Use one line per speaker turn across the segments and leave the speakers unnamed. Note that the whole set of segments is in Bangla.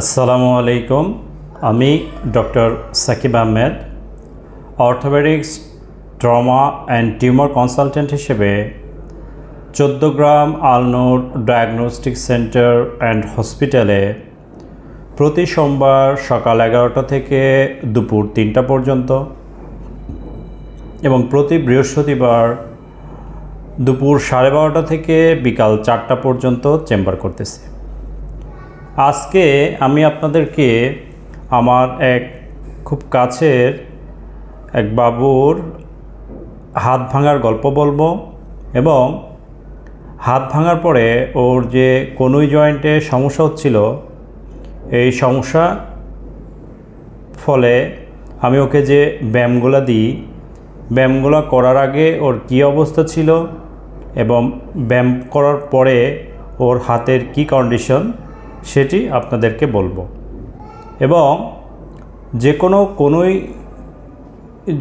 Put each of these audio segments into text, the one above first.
আসসালামু আলাইকুম। আমি doctor Sakib Ahmed, orthopaedics, trauma and tumour consultant হিসেবে Chauddagram Alnoor diagnostic centre and হসপিটালে প্রতি সোমবার সকাল এগারোটা থেকে দুপুর তিনটা পর্যন্ত এবং প্রতি বৃহস্পতিবার দুপুর সাড়ে বারোটা থেকে বিকাল চারটা পর্যন্ত চেম্বার করতেছি। আজকে আমি আপনাদেরকে আমার এক খুব কাছের এক বাবুর হাত ভাঙার গল্প বলব এবং হাত ভাঙার পরে ওর যে কনুই জয়েন্টে সমস্যা হচ্ছিল, এই সমস্যা ফলে আমি ওকে যে ব্যায়ামগুলো দিই, ব্যায়ামগুলো করার আগে ওর কী অবস্থা ছিল এবং ব্যায়াম করার পরে ওর হাতের কি কন্ডিশন সেটি আপনাদেরকে বলব। এবং যে কোনো কোনোই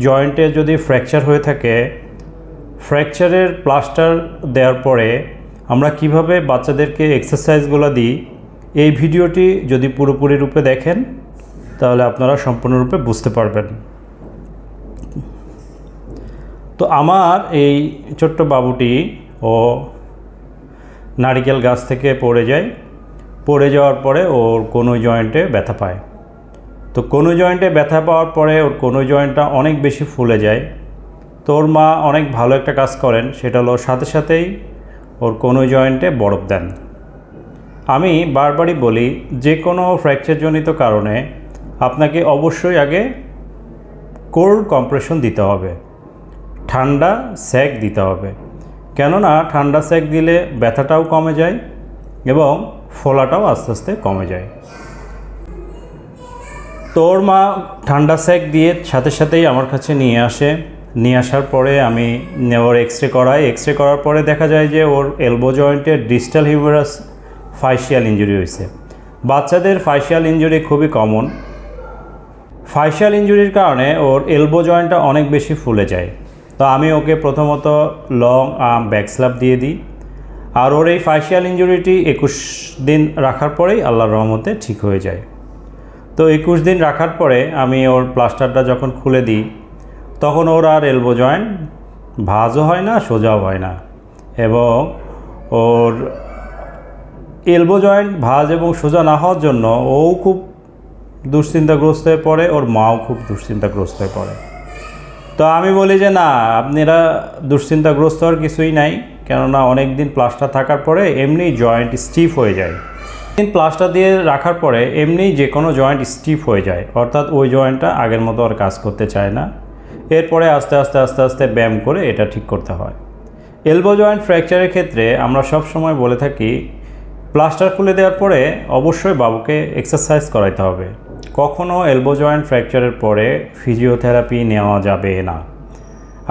জয়েন্টে যদি ফ্র্যাকচার হয়ে থাকে, ফ্র্যাকচারের প্লাস্টার দেওয়ার পরে আমরা কীভাবে বাচ্চাদেরকে এক্সারসাইজগুলো দিই, এই ভিডিওটি যদি পুরোপুরি রূপে দেখেন, তাহলে আপনারা সম্পূর্ণরূপে বুঝতে পারবেন। তো আমার এই ছোট্ট বাবুটি ও নারিকেল গাছ থেকে পড়ে যায়। পড়ে যাওয়ার পরে ওর কোনো জয়েন্টে ব্যথা পায়। তো কোনো জয়েন্টে ব্যথা পাওয়ার পরে ওর কোনো জয়েন্টটা অনেক বেশি ফুলে যায়। তো ওর মা অনেক ভালো একটা কাজ করেন, সেটা হলো সাথে সাথেই ওর কোনো জয়েন্টে বরফ দেন। আমি বারবারই বলি, যে কোনো ফ্র্যাকচারজনিত কারণে আপনাকে অবশ্যই আগে কোল্ড কম্প্রেশন দিতে হবে। ঠান্ডা স্যাক দিতে হবে। কেননা ঠান্ডা স্যাক দিলে ব্যথাটাও কমে যায় এবং ফোলাটাও আস্তে আস্তে কমে যায়। তোর মা ঠান্ডা স্যাক দিয়ে সাথে সাথেই আমার কাছে নিয়ে আসে। নিয়ে আসার পরে আমি ওর এক্স রে করাই। এক্স রে করার পরে দেখা যায় যে ওর এলবো জয়েন্টের ডিজিটাল হিউমারাস ফাইশিয়াল ইঞ্জুরি হয়েছে। বাচ্চাদের ফাইশিয়াল ইঞ্জুরি খুবই কমন। ফাইশিয়াল ইঞ্জুরির কারণে ওর এলবো জয়েন্টটা অনেক বেশি ফুলে যায়। তো আমি ওকে প্রথমত লং আর্ম ব্যাক স্ল্যাপ দিয়ে দিই। আর ওর এই ফাইশিয়াল ইঞ্জুরিটি একুশ দিন রাখার পরেই আল্লাহর রহমতে ঠিক হয়ে যায়। তো একুশ দিন রাখার পরে আমি ওর প্লাস্টারটা যখন খুলে দিই, তখন ওর আর এলবো জয়েন্ট ভাজও হয় না, সোজাও হয় না এবং ওর এলবো জয়েন্ট ভাজ এবং সোজা না হওয়ার জন্য ও খুব দুশ্চিন্তাগ্রস্ত হয়ে পড়ে, ওর মাও খুব দুশ্চিন্তাগ্রস্ত হয়ে পড়ে। তো আমি বলি যে না, আপনারা দুশ্চিন্তাগ্রস্ত হওয়ার কিছুই নাই। কেননা অনেক দিন প্লাস্টার থাকার পরে এমনি জয়েন্ট স্টিফ হয়ে যায়। দিন প্লাস্টার দিয়ে রাখার পরে এমনি যে কোনো জয়েন্ট স্টিফ হয়ে যায়, অর্থাৎ ওই জয়েন্টটা আগের মতো আর কাজ করতে চায় না। এরপরে আস্তে আস্তে আস্তে আস্তে ব্যায়াম করে এটা ঠিক করতে হয়। এলবো জয়েন্ট ফ্র্যাকচারের ক্ষেত্রে আমরা সব সময় বলে থাকি, প্লাস্টার খুলে দেওয়ার পরে অবশ্যই বাবুকে এক্সারসাইজ করাইতে হবে। কখনও এলবো জয়েন্ট ফ্র্যাকচারের পরে ফিজিওথেরাপি নেওয়া যাবে না।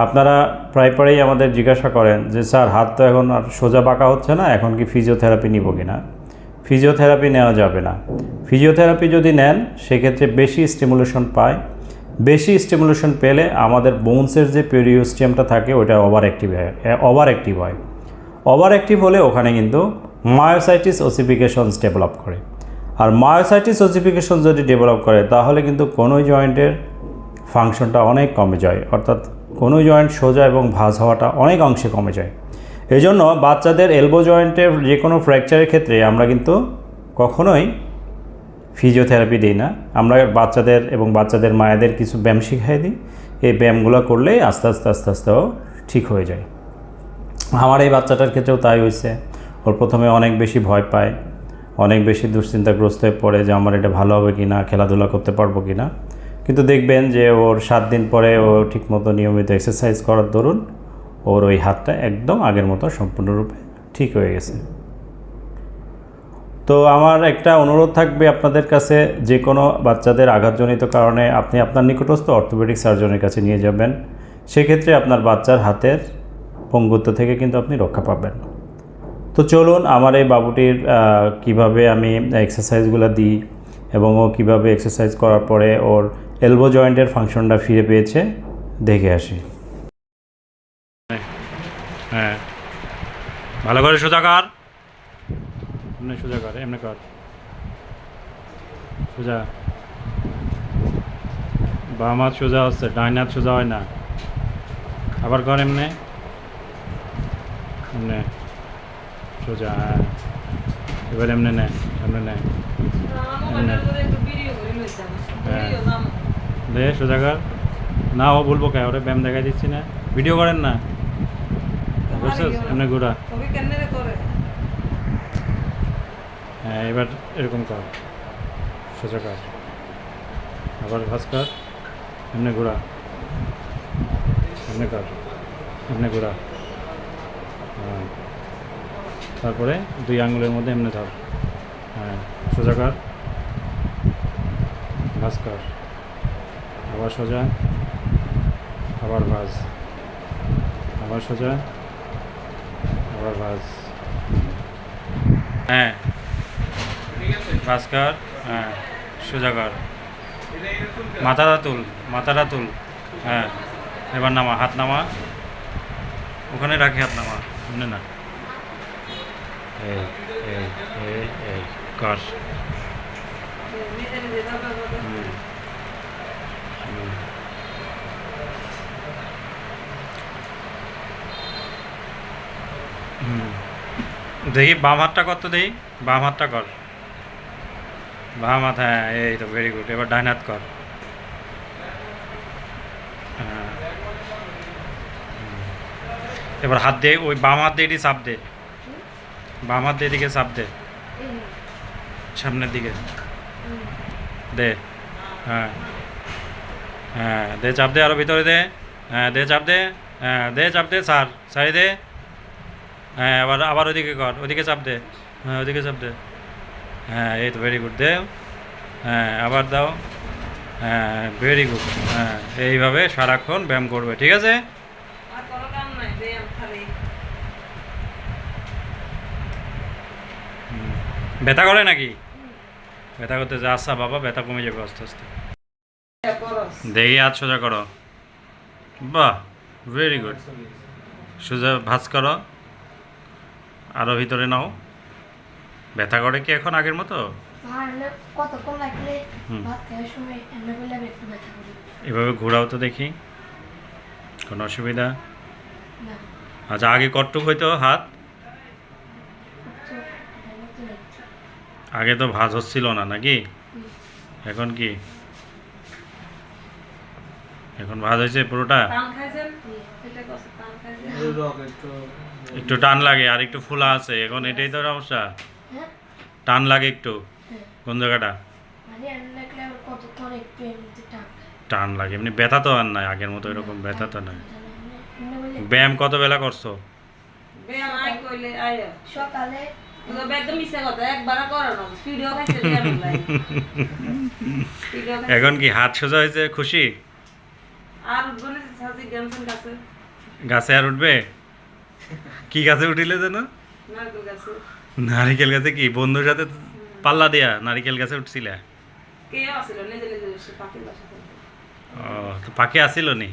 আপনারা প্রায় প্রায়ই আমাদের জিজ্ঞাসা করেন যে, স্যার, হাত তো এখন আর সোজা বাঁকা হচ্ছে না, এখন কি ফিজিওথেরাপি নিব কি না ফিজিওথেরাপি নেওয়া যাবে না। ফিজিওথেরাপি যদি নেন, সেক্ষেত্রে বেশি স্টিমুলেশন পায়। বেশি স্টিমুলেশন পেলে আমাদের বোনসের যে পেরিওস্টিয়ামটা থাকে ওটা ওভার অ্যাক্টিভ হয় ওভার অ্যাক্টিভ হয়। ওভার অ্যাক্টিভ হলে ওখানে কিন্তু মায়োসাইটিস ওসিফিকেশনস ডেভেলপ করে। আর মায়োসাইটিস ওসিফিকেশন যদি ডেভেলপ করে, তাহলে কিন্তু কোনো জয়েন্টের ফাংশনটা অনেক কমে যায়। অর্থাৎ কোনো জয়েন্ট সোজা এবং ভাঁজ হওয়াটা অনেক অংশে কমে যায়। এই জন্য বাচ্চাদের এলবো জয়েন্টের যে কোনো ফ্র্যাকচারের ক্ষেত্রে আমরা কিন্তু কখনোই ফিজিওথেরাপি দিই না। আমরা বাচ্চাদের এবং বাচ্চাদের মায়েদের কিছু ব্যায়াম শিখাই দিই। এই ব্যায়ামগুলো করলেই আস্তে আস্তে আস্তে আস্তেও ঠিক হয়ে যায়। আমার এই বাচ্চাটার ক্ষেত্রেও তাই হয়েছে। ওর প্রথমে অনেক বেশি ভয় পায়, অনেক বেশি দুশ্চিন্তাগ্রস্ত হয়ে পড়ে যে আমার এটা ভালো হবে কি না খেলাধুলা করতে পারব কি না কিন্তু দেখবেন যে ওর সাত দিন পরে ও ঠিকমতো নিয়মিত এক্সারসাইজ করার দরুন, ওর ওই হাতটা একদম আগের মতো সম্পূর্ণরূপে ঠিক হয়ে গেছে। তো আমার একটা অনুরোধ থাকবে আপনাদের কাছে যে কোনো বাচ্চাদের আঘাতজনিত কারণে আপনি আপনার নিকটস্থ অর্থোপেডিক সার্জনের কাছে নিয়ে যাবেন, সেক্ষেত্রে আপনার বাচ্চার হাতের পঙ্গুত্ব থেকে কিন্তু আপনি রক্ষা পাবেন। তো চলুন আমার এই বাবুটির কীভাবে আমি এক্সারসাইজগুলো দিই এবং ও কীভাবে এক্সারসাইজ করার পরে ওর এলবো জয়েন্টের ফাংশনটা ফিরে পেয়েছে। দেখে আসি। হ্যাঁ। ভালো করে সোজা কর। এমনি সোজা কর এমনি কর। সোজা। বাম হাত সোজা হচ্ছে ডাইন হাত সোজা হয় না। আবার কর এমনে। এমনে। সোজা হ্যাঁ। এবার এমনে নে সামনে নে। হ্যাঁ। দে সোজা কর। না ও বলব কে? ওরে ব্যায়াম দেখাই দিচ্ছি না। ভিডিও করেন না। বুঝছিস? এমনি ঘোরা। হ্যাঁ এবার এরকম কর। সোজা কর। আবার ভাস কর। এমনি ঘোরা। এমনি কর। এমনি ঘোরা। হ্যাঁ। তারপরে দুই আঙুলের মধ্যে এমনি ধর। হ্যাঁ সোজা কর। ভাস কর। আবার সোজা, আবার ভাজ, আবার সোজা, আবার ভাজ। হ্যাঁ ভাজ কর হ্যাঁ সোজা কর। মাথাটা তুল মাথাটা তুল হ্যাঁ এবার নামা, হাত নামা। ওখানে রাখি হাত নামা, মনে না? এই এই দেখি, বাম হাতটা কর তো দেখি? বাম হাতটা কর। বাম হাত হ্যাঁ এই তো ভেরি গুড এবার ডান হাত কর। হ্যাঁ। এবার হাত দিয়ে, ওই বাম হাত দিয়ে এটি চাপ দে। বাম হাত দিয়ে এদিকে চাপ দে। সামনের দিকে। দে। হ্যাঁ। হ্যাঁ দে চাপ দে আরও ভিতরে দে। হ্যাঁ দে চাপ দে। হ্যাঁ দে চাপ দে, সার। সারি দে। হ্যাঁ আবার আবার ওইদিকে কর ওদিকে চাপ দে। হ্যাঁ ওদিকে চাপ দে। হ্যাঁ এই তো ভেরি গুড দে হ্যাঁ আবার দাও। হ্যাঁ ভেরি গুড হ্যাঁ এইভাবে সারাক্ষণ ব্যায়াম করবে ঠিক আছে? ব্যথা করে নাকি? ব্যথা করতে যা আচ্ছা বাবা ব্যথা কমে যাবে আস্তে আস্তে। দেখি হাত সোজা করো। বাহ ভেরি গুড সোজা ভাজ করো। আরও ভিতরে নাও। ব্যথা করে কি এখন আগের মতো? এভাবে ঘোরাও তো দেখি। কোনো অসুবিধা? আচ্ছা আগে কটটুক হইতো হাত? আগে তো ভাজ হচ্ছিল না নাকি? এখন কি? এখন ভাজ হয়েছে পুরোটা? একটু টান লাগে আর একটু ফুলা আছে এখন এটাই তো সমস্যা।
হ্যাঁ।
টান লাগে একটু
হ্যাঁ।
কোন জায়গাটা?
মানে টান।
লাগে এমনি ব্যথা তো আর নাই আগের মতো এরকম ব্যথা তো নাই। ব্যায়াম কত বেলা করছ?
সকালে
এখন কি হাত সোজা হয়েছে খুশি? গাছে আর উঠবে? কি গাছে উঠিলে যেন? নারিকেল গাছে। কি? বন্ধুর সাথে পাল্লা দেয়া নারিকেল গাছে উঠছিলে? তো পাখি আসিল নি?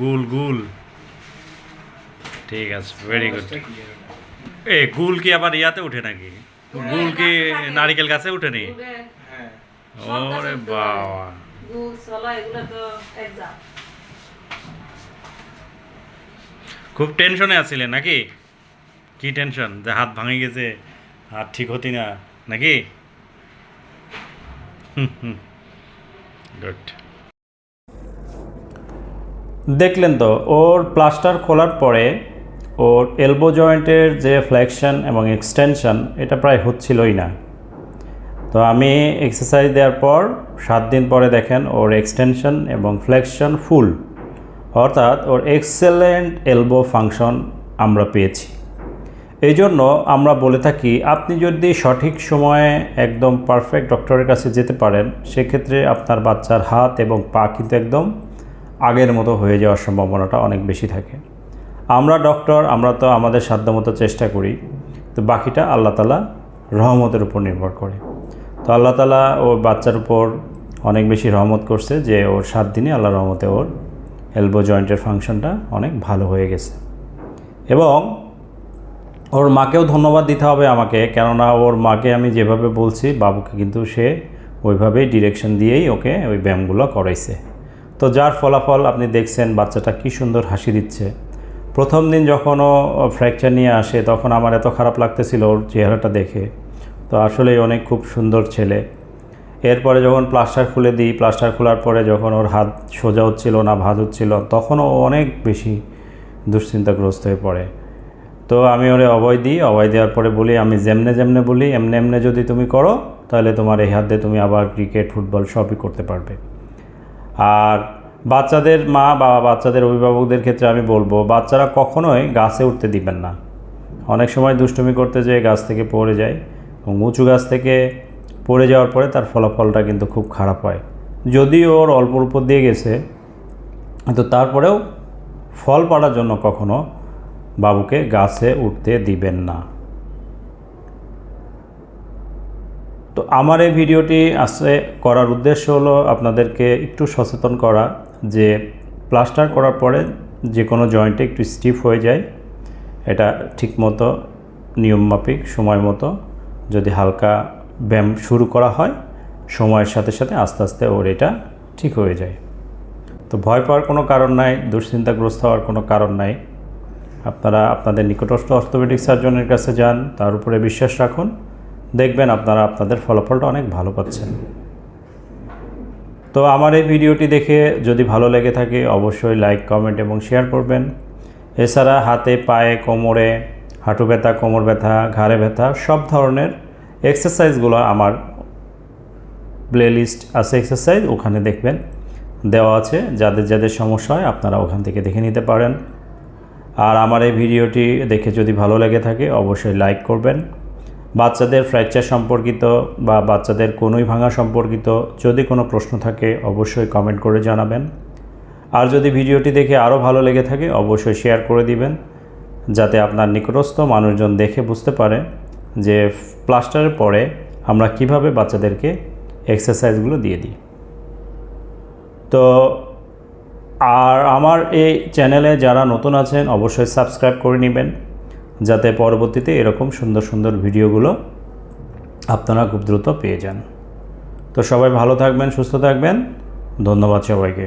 গুল গুল ঠিক আছে ভেরি গুড এ গুল কি আবার ইয়াতে উঠে নাকি? গুল কি নারিকেল গাছে উঠে নি? ওরে বাবা। খুব টেনশনে আছিলে নাকি? কি টেনশন যে হাত ভাঙে গেছে, হাত ঠিক হতি না, নাকি? গুড দেখলেন তো, ওর প্লাস্টার খোলার পরে ওর এলবো জয়েন্টের যে ফ্লেকশন এবং এক্সটেনশন এটা প্রায় হচ্ছিলই না। তো আমি এক্সারসাইজ দেওয়ার পর, সাত দিন পরে দেখেন ওর এক্সটেনশন এবং ফ্লেকশন ফুল অর্থাৎ ওর এক্সেলেন্ট এলবো ফাংশন আমরা পেয়েছি। এই জন্য আমরা বলে থাকি, আপনি যদি সঠিক সময়ে একদম পারফেক্ট ডক্টরের কাছে যেতে পারেন, সেক্ষেত্রে আপনার বাচ্চার হাত এবং পা কিন্তু একদম আগের মতো হয়ে যাওয়ার সম্ভাবনাটা অনেক বেশি থাকে। আমরা ডক্টর আমরা তো আমাদের সাধ্যমতো চেষ্টা করি, তো বাকিটা আল্লাহ তালা রহমতের উপর নির্ভর করে। তো আল্লাহ তালা ওর বাচ্চার উপর অনেক বেশি রহমত করছে যে ওর সাত দিনে আল্লাহ রহমতে ওর এলবো জয়েন্টের ফাংশনটা অনেক ভালো হয়ে গেছে। এবং ওর মাকেও ধন্যবাদ দিতে হবে আমাকে, কেননা ওর মাকে আমি যেভাবে বলছি, বাবুকে কিন্তু সে ওইভাবেই ডিরেকশন দিয়েই ওকে ওই ব্যায়ামগুলো করাইছে। তো যার ফলাফল আপনি দেখছেন, বাচ্চাটা কি সুন্দর হাসি দিচ্ছে। প্রথম দিন যখন ও ফ্র্যাকচার নিয়ে আসে, তখন আমার এত খারাপ লাগতেছিল ওর চেহারাটা দেখে। তো আসলেই অনেক খুব সুন্দর ছেলে। এরপরে যখন প্লাস্টার খুলে দিই প্লাস্টার খোলার পরে যখন ওর হাত সোজা হচ্ছিল না, ভাজ হচ্ছিল তখন ও অনেক বেশি দুশ্চিন্তাগ্রস্ত হয়ে পড়ে। তো আমি ওরে অভয় দিই, অভয় দেওয়ার পরে বলি, আমি যেমনে যেমনে বলি, এমনি এমনি যদি তুমি করো, তাহলে তোমার এই হাত দিয়ে তুমি আবার ক্রিকেট ফুটবল সবই করতে পারবে। আর বাচ্চাদের মা বা বাচ্চাদের অভিভাবকদের ক্ষেত্রে আমি বলব, বাচ্চারা কখনোই গাছে উঠতে দিবেন না। অনেক সময় দুষ্টুমি করতে যেয়ে গাছ থেকে পড়ে যায় এবং উঁচু গাছ থেকে পড়ে যাওয়ার পরে তার ফলাফলটা কিন্তু খুব খারাপ হয়। যদিও ওর অল্প অল্প দিয়ে গেছে তো তারপরেও ফল পাড়ার জন্য কখনো বাবুকে গাছে উঠতে দিবেন না। তো আমার এই ভিডিওটি আসলে করার উদ্দেশ্য হলো আপনাদেরকে একটু সচেতন করা যে প্লাস্টার করার পরে যে কোনো জয়েন্টে একটু স্টিফ হয়ে যায়, এটা ঠিকমতো নিয়মমাফিক সময় মতো, যদি হালকা ব্যায়াম শুরু করা হয়, সময়ের সাথে সাথে আস্তে আস্তে ওর এটা ঠিক হয়ে যায়। তো ভয় পাওয়ার কোনো কারণ নাই, দুশ্চিন্তাগ্রস্ত হওয়ার কোনো কারণ নাই। আপনারা আপনাদের নিকটস্থ অর্থোপেডিক সার্জনের কাছে যান, তার উপরে বিশ্বাস রাখুন। দেখবেন আপনারা আপনাদের ফলাফলটা অনেক ভালো পাচ্ছেন। তো আমার এই ভিডিওটি দেখে যদি ভালো লেগে থাকে, অবশ্যই লাইক, কমেন্ট এবং শেয়ার করবেন। এছাড়া হাতে পায়ে, কোমরে, হাঁটু ব্যথা, কোমর ব্যথা, ঘাড়ে ব্যথা, সব ধরনের এক্সারসাইজগুলো আমার প্লে লিস্ট আছে এক্সারসাইজ ওখানে দেখবেন। দেওয়া আছে, যাদের যাদের সমস্যা হয় আপনারা ওখান থেকে দেখে নিতে পারেন। আর আমার এই ভিডিওটি দেখে যদি ভালো লেগে থাকে, অবশ্যই লাইক করবেন। বাচ্চাদের ফ্র্যাকচার সম্পর্কিত বা বাচ্চাদের কোনোই ভাঙা সম্পর্কিত যদি কোনো প্রশ্ন থাকে, অবশ্যই কমেন্ট করে জানাবেন। আর যদি ভিডিওটি দেখে আরও ভালো লেগে থাকে, অবশ্যই শেয়ার করে দিবেন, যাতে আপনার নিকটস্থ মানুষজন দেখে বুঝতে পারে। যে প্লাস্টারের পরে আমরা কীভাবে বাচ্চাদেরকে এক্সারসাইজগুলো দিয়ে দিই। তো আর আমার এই চ্যানেলে যারা নতুন আছেন, অবশ্যই সাবস্ক্রাইব করে নেবেন, যাতে পরবর্তীতে এরকম সুন্দর সুন্দর ভিডিওগুলো আপনারা খুব দ্রুত পেয়ে যান। তো সবাই ভালো থাকবেন, সুস্থ থাকবেন। ধন্যবাদ সবাইকে।